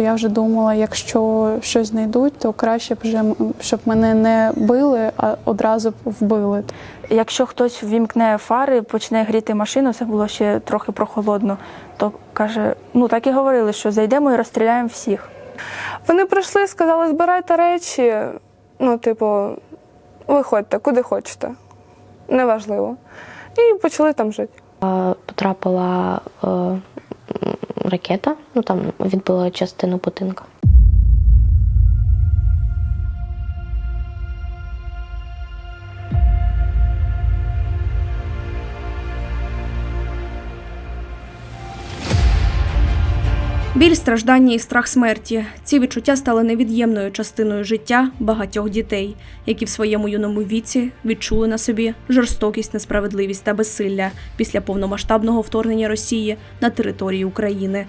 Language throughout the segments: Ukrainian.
Я вже думала, якщо щось знайдуть, то краще б вже щоб мене не били, а одразу б вбили. Якщо хтось ввімкне фари, почне гріти машину, це було ще трохи прохолодно, то каже, ну так і говорили, що зайдемо і розстріляємо всіх. Вони прийшли, сказали, збирайте речі. Ну, типу, виходьте, куди хочете. Неважливо. І почали там жити. Потрапила е, ракета, ну там відбила частину будинка. Біль, страждання і страх смерті. Ці відчуття стали невід'ємною частиною життя багатьох дітей, які в своєму юному віці відчули на собі жорстокість, несправедливість та безсилля після повномасштабного вторгнення Росії на територію України.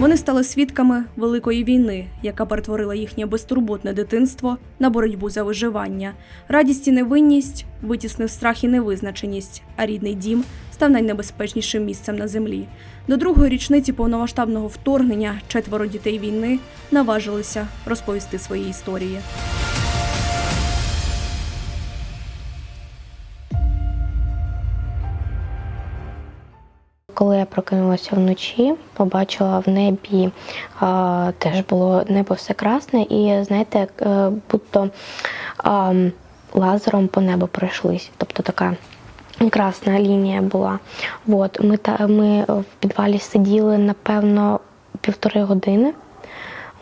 Вони стали свідками великої війни, яка перетворила їхнє безтурботне дитинство на боротьбу за виживання. Радість і невинність витіснив страх і невизначеність, а рідний дім став найнебезпечнішим місцем на землі. До другої річниці повномасштабного вторгнення четверо дітей війни наважилися розповісти свої історії. Прокинулася вночі, побачила в небі а, теж було небо все красне, і знаєте, е, будто а, лазером по небу пройшлись. Тобто така красна лінія була. От, ми, та, ми в підвалі сиділи, напевно, півтори години.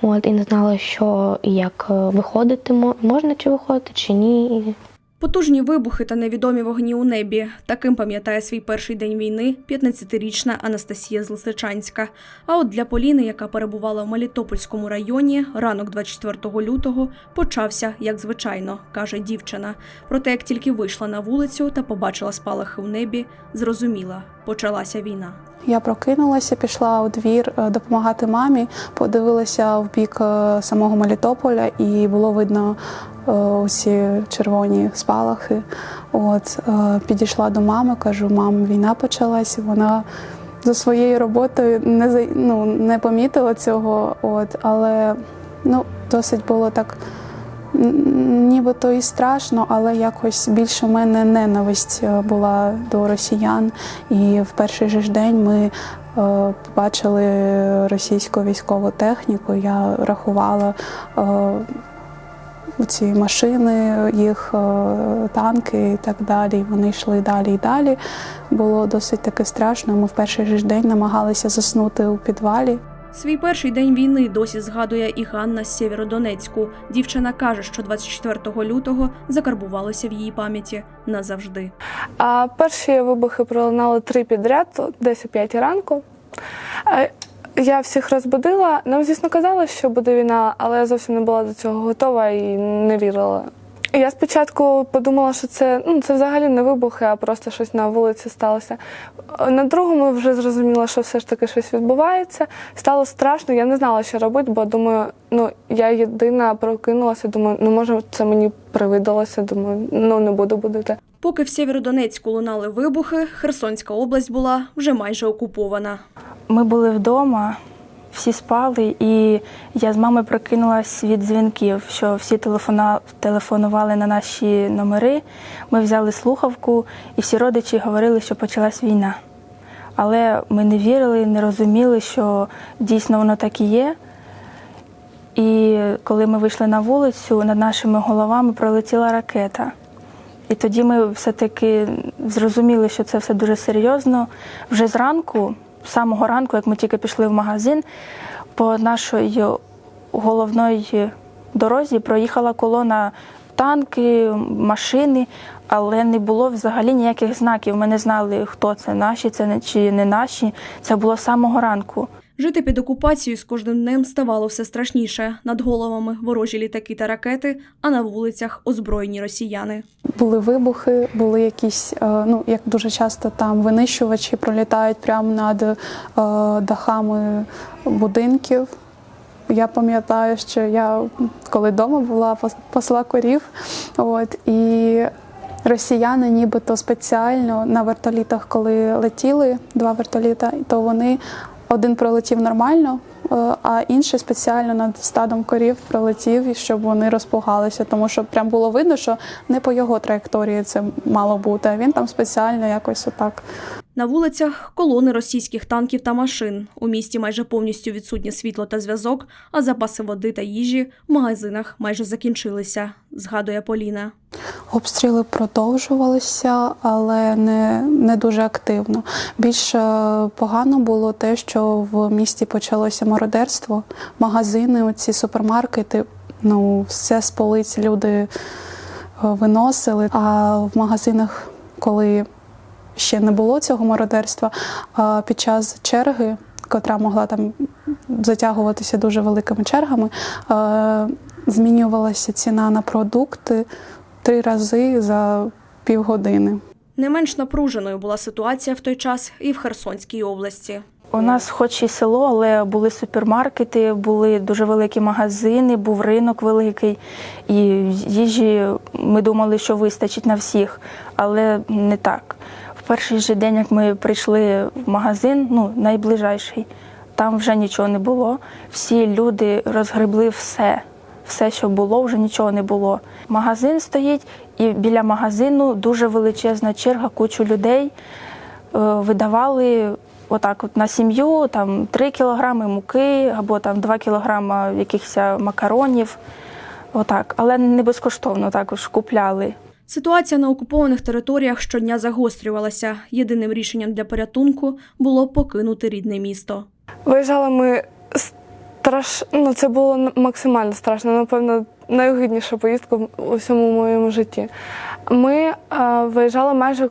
От, і не знали, що як е, виходити, мо- можна чи виходити, чи ні. Потужні вибухи та невідомі вогні у небі. Таким пам'ятає свій перший день війни 15-річна Анастасія з Лисичанська. А от для Поліни, яка перебувала в Мелітопольському районі, ранок 24 лютого почався як звичайно, каже дівчина. Проте, як тільки вийшла на вулицю та побачила спалахи у небі, зрозуміла, почалася війна. Я прокинулася, пішла у двір е, допомагати мамі, подивилася в бік е, самого Мелітополя, і було видно е, усі червоні спалахи. От підійшла до мами, кажу, мам, війна почалась. Вона за своєю роботою не ну, не помітила цього. От, але ну, досить було так. Н- Нібито і страшно, але якось більше в мене ненависть е, була до росіян. І в перший же ж день ми е, побачили російську військову техніку. Я рахувала е, ці машини, їх танки і так далі. Вони йшли далі і далі. Було досить таки страшно. Ми в перший же день намагалися заснути у підвалі. Свій перший день війни досі згадує і Ганна з Сєвєродонецьку. Дівчина каже, що 24 лютого закарбувалося в її пам'яті назавжди. А перші вибухи пролунали три підряд, десь о п'ятій ранку. Я всіх розбудила. Нам, звісно, казали, що буде війна, але я зовсім не була до цього готова і не вірила. Я спочатку подумала, що це, ну, це взагалі не вибухи, а просто щось на вулиці сталося. На другому вже зрозуміла, що все ж таки щось відбувається. Стало страшно, я не знала, що робити, бо думаю, ну я єдина прокинулася, думаю, ну може це мені привидалося, думаю, ну не буду будити. Поки в Сєвєродонецьку лунали вибухи, Херсонська область була вже майже окупована. Ми були вдома, всі спали, і я з мамою прокинулась від дзвінків, що всі телефона... телефонували на наші номери. Ми взяли слухавку, і всі родичі говорили, що почалась війна. Але ми не вірили, не розуміли, що дійсно воно так і є. І коли ми вийшли на вулицю, над нашими головами пролетіла ракета. І тоді ми все-таки зрозуміли, що це все дуже серйозно. Вже зранку, самого ранку, як ми тільки пішли в магазин, по нашій головної дорозі проїхала колона танки, машини, але не було взагалі ніяких знаків. Ми не знали, хто це, наші це чи не наші. Це було з самого ранку. Жити під окупацією з кожним днем ставало все страшніше. Над головами ворожі літаки та ракети, а на вулицях озброєні росіяни. Були вибухи, були якісь, е, ну як дуже часто там винищувачі пролітають прямо над е, дахами будинків. Я пам'ятаю, що я коли вдома була, пасла корів. От, і росіяни нібито спеціально на вертолітах, коли летіли два вертоліта, то вони один пролетів нормально, е, а інший спеціально над стадом корів пролетів, щоб вони розпугалися, тому що прям було видно, що не по його траєкторії це мало бути. А він там спеціально якось отак На вулицях колони російських танків та машин. У місті майже повністю відсутнє світло та зв'язок, а запаси води та їжі в магазинах майже закінчилися, згадує Поліна. Обстріли продовжувалися, але не, не дуже активно. Більш е, погано було те, що в місті почалося мародерство. Магазини, оці супермаркети, ну все з полиць люди е, виносили. А в магазинах, коли ще не було цього мародерства, а під час черги, котра могла там затягуватися дуже великими чергами, змінювалася ціна на продукти три рази за півгодини. Не менш напруженою була ситуація в той час і в Херсонській області. У нас, хоч і село, але були супермаркети, були дуже великі магазини, був ринок великий, і їжі ми думали, що вистачить на всіх, але не так. Перший же день, як ми прийшли в магазин, ну найближайший, там вже нічого не було. Всі люди розгребли все. Все, що було, вже нічого не було. Магазин стоїть, і біля магазину дуже величезна черга, кучу людей е, видавали отак от на сім'ю там 3 кілограми муки або там 2 кілограми якихось макаронів. Отак, але не безкоштовно також купляли. Ситуація на окупованих територіях щодня загострювалася. Єдиним рішенням для порятунку було покинути рідне місто. Виїжджали ми страш... ну, це було максимально страшно, напевно, найогидніша поїздка в- у всьому моєму житті. Ми е, виїжджали майже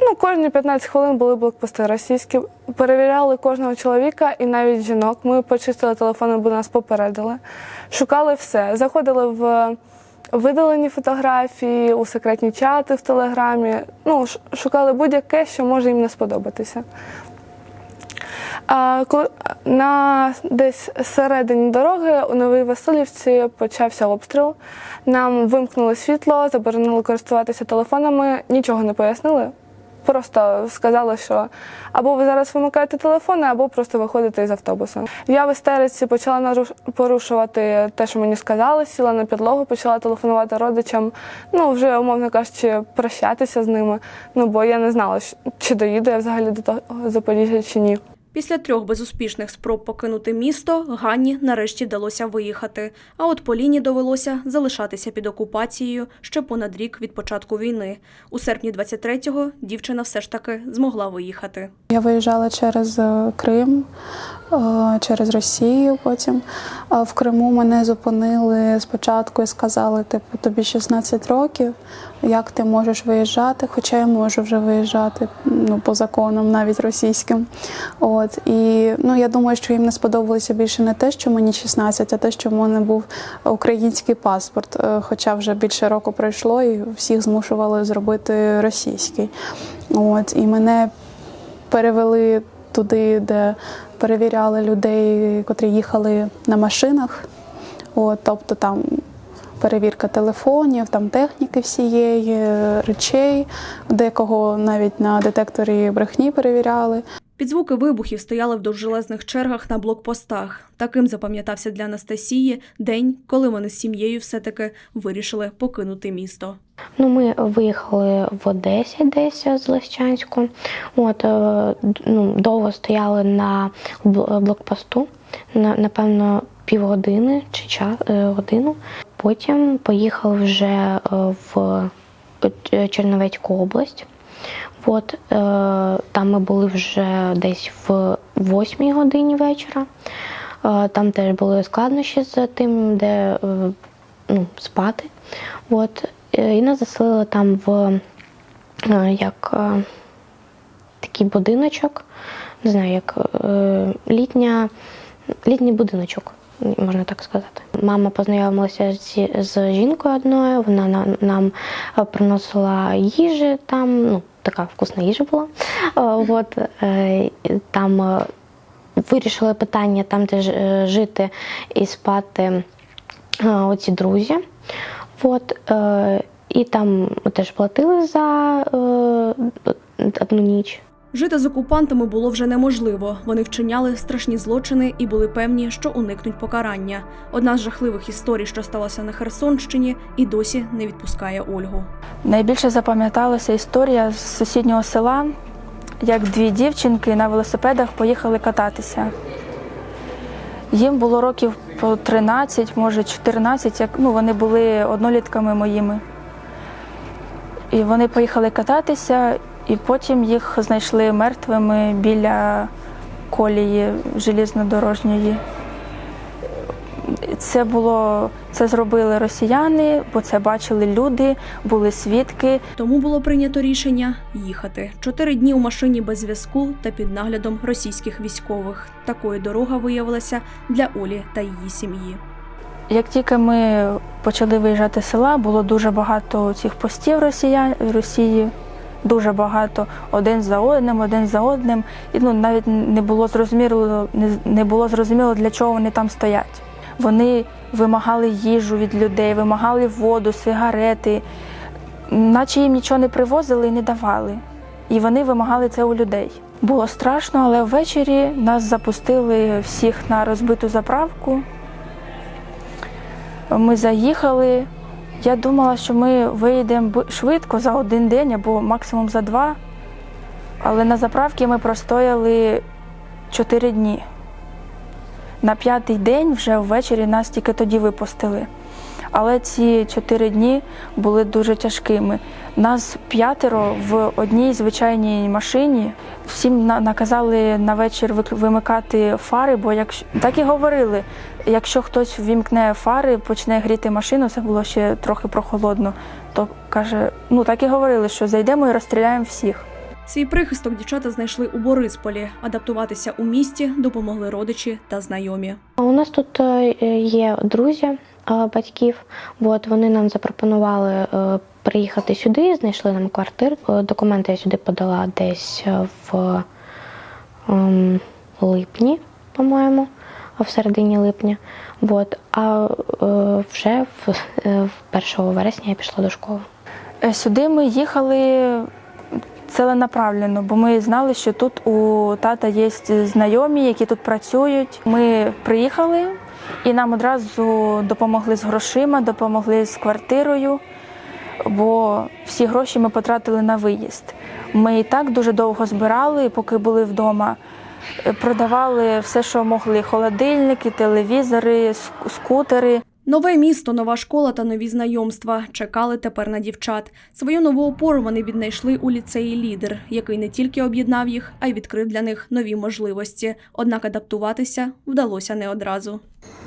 ну, кожні 15 хвилин були блокпости російські. Перевіряли кожного чоловіка і навіть жінок. Ми почистили телефони, бо нас попередили. Шукали все. Заходили в видалені фотографії, у секретні чати в телеграмі. Ну, шукали будь-яке, що може їм не сподобатися. На десь середині дороги у Новій Васильівці почався обстріл. Нам вимкнули світло, заборонили користуватися телефонами, нічого не пояснили. Просто сказали, що або ви зараз вимикаєте телефони, або просто виходите із автобуса. Я в істериці почала порушувати те, що мені сказали, сіла на підлогу, почала телефонувати родичам. Ну, вже, умовно кажучи, прощатися з ними. Ну, бо я не знала, чи доїду я взагалі до того Запоріжжя чи ні. Після трьох безуспішних спроб покинути місто Ганні нарешті вдалося виїхати. А от Поліні довелося залишатися під окупацією ще понад рік від початку війни. У серпні 23-го дівчина все ж таки змогла виїхати. Я виїжджала через е, Крим, е, через Росію потім. В Криму мене зупинили спочатку і сказали, типу, тобі 16 років, як ти можеш виїжджати? Хоча я можу вже виїжджати ну, по законам, навіть російським. От. І ну, я думаю, що їм не сподобалося більше не те, що мені 16, а те, що в мене був український паспорт. Е, Хоча вже більше року пройшло і всіх змушували зробити російський. От. І мене перевели туди, де перевіряли людей, котрі їхали на машинах. От, тобто там перевірка телефонів, там техніки всієї, речей, декого навіть на детекторі брехні перевіряли. Під звуки вибухів стояли в довжелезних чергах на блокпостах. Таким запам'ятався для Анастасії день, коли вони з сім'єю все-таки вирішили покинути місто. Ну, ми виїхали в Одесі десь з Лещанську. От, е, ну, довго стояли на блокпосту, напевно, півгодини чи час, годину. Потім поїхали вже е, в е, Черновецьку область. От, е, там ми були вже десь в 8 годині вечора. Е, там теж були складнощі з тим, де е, ну, спати. От, і нас заселили там в як такий будиночок, не знаю, як літня, літній будиночок, можна так сказати. Мама познайомилася зі- з жінкою одною, вона на- нам е, приносила їжі там, ну, така вкусна їжа була. Е, От, е, там вирішили питання там, де жити і спати оці друзі. От, І там теж платили за одну ніч. Жити з окупантами було вже неможливо. Вони вчиняли страшні злочини і були певні, що уникнуть покарання. Одна з жахливих історій, що сталася на Херсонщині, і досі не відпускає Ольгу. Найбільше запам'яталася історія з сусіднього села, як дві дівчинки на велосипедах поїхали кататися. Їм було років по 13, може 14, як ну, вони були однолітками моїми. І вони поїхали кататися, і потім їх знайшли мертвими біля колії желізнодорожньої. Це було це зробили росіяни, бо це бачили люди, були свідки. Тому було прийнято рішення їхати. Чотири дні у машині без зв'язку та під наглядом російських військових. Такою дорога виявилася для Олі та її сім'ї. Як тільки ми почали виїжджати з села, було дуже багато цих постів Росія... Росії, дуже багато, один за одним, один за одним. І ну, навіть не було зрозуміло, не, було зрозуміло, для чого вони там стоять. Вони вимагали їжу від людей, вимагали воду, сигарети, наче їм нічого не привозили і не давали. І вони вимагали це у людей. Було страшно, але ввечері нас запустили всіх на розбиту заправку. Ми заїхали. Я думала, що ми виїдемо швидко за один день або максимум за два. Але на заправці ми простояли чотири дні. На п'ятий день вже ввечері нас тільки тоді випустили. Але ці чотири дні були дуже тяжкими. Нас п'ятеро в одній звичайній машині. Всім на- наказали на вечір вимикати фари, бо якщо так і говорили, якщо хтось вімкне фари, почне гріти машину, це було ще трохи прохолодно. То каже, ну так і говорили, що зайдемо і розстріляємо всіх. Свій прихисток дівчата знайшли у Борисполі. Адаптуватися у місті допомогли родичі та знайомі. У нас тут е, є друзі батьків. От вони нам запропонували е, приїхати сюди, знайшли нам квартиру. Е, Документи я сюди подала десь е, в ем, липні, по-моєму, в середині липня. От. А вже в, е, 1 вересня я пішла до школи. Сюди ми їхали ціленаправленно, бо ми знали, що тут у тата є знайомі, які тут працюють. Ми приїхали і нам одразу допомогли з грошима, допомогли з квартирою, бо всі гроші ми потратили на виїзд. Ми і так дуже довго збирали, поки були вдома. Продавали все, що могли: холодильники, телевізори, скутери. Нове місто, нова школа та нові знайомства чекали тепер на дівчат. Свою нову опору вони віднайшли у ліцеї лідер, який не тільки об'єднав їх, а й відкрив для них нові можливості. Однак адаптуватися вдалося не одразу.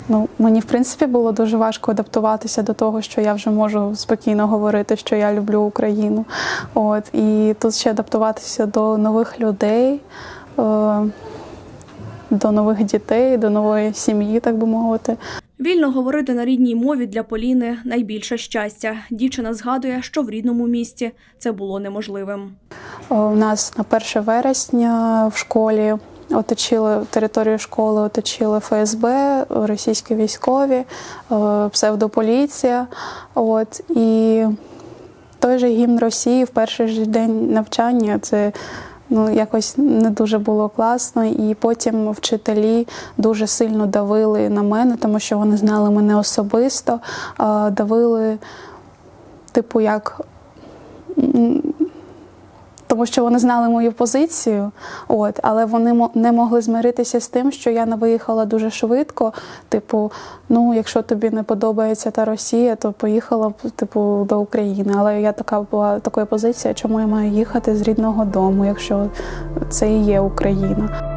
Ну, мені в принципі було дуже важко адаптуватися до того, що я вже можу спокійно говорити, що я люблю Україну. От і тут ще адаптуватися до нових людей, е, до нових дітей, до нової сім'ї, так би мовити. Вільно говорити на рідній мові для Поліни найбільше щастя. Дівчина згадує, що в рідному місті це було неможливим. У нас на 1 вересня в школі оточили територію школи, оточили ФСБ, російські військові, е, псевдополіція. От і той же гімн Росії в перший же день навчання це. Ну, якось не дуже було класно, і потім вчителі дуже сильно давили на мене, тому що вони знали мене особисто, давили, типу, як тому що вони знали мою позицію, от, але вони не могли змиритися з тим, що я не виїхала дуже швидко. Типу, ну, якщо тобі не подобається та Росія, то поїхала б типу до України. Але я така була такої позиції, чому я маю їхати з рідного дому, якщо це і є Україна.